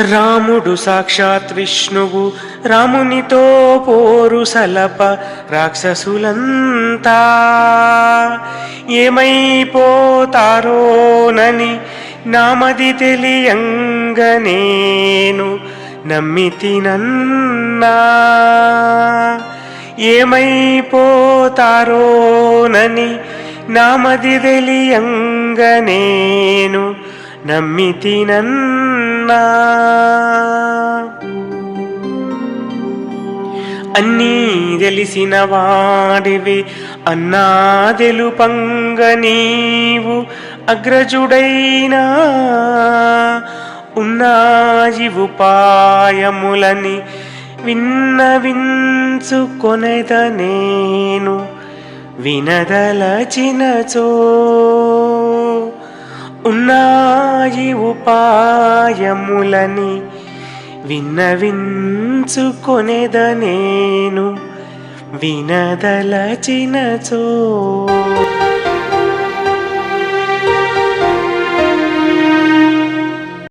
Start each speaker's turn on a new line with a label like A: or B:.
A: రాముడు సాక్షాత్ విష్ణువు రామునితో పోరు సలప రాక్షసులంతా. ఏమైపోతారోనని నామది తెలియంగనేను నమ్మితినన్నా. ఏమైపోతారోనని నామది తెలియంగనేను నేను అన్నీ తెలిసిన వాడివి అన్నా తెలుపంగ నీవు అగ్రజుడైనా. ఉన్నాయి ఉపాయములని విన్నవించుకొనెద నేను వినదలచినచో ఉన్నాయి ఉపాయములని విన్నవించుకొనేద నేను వినదలచినచో.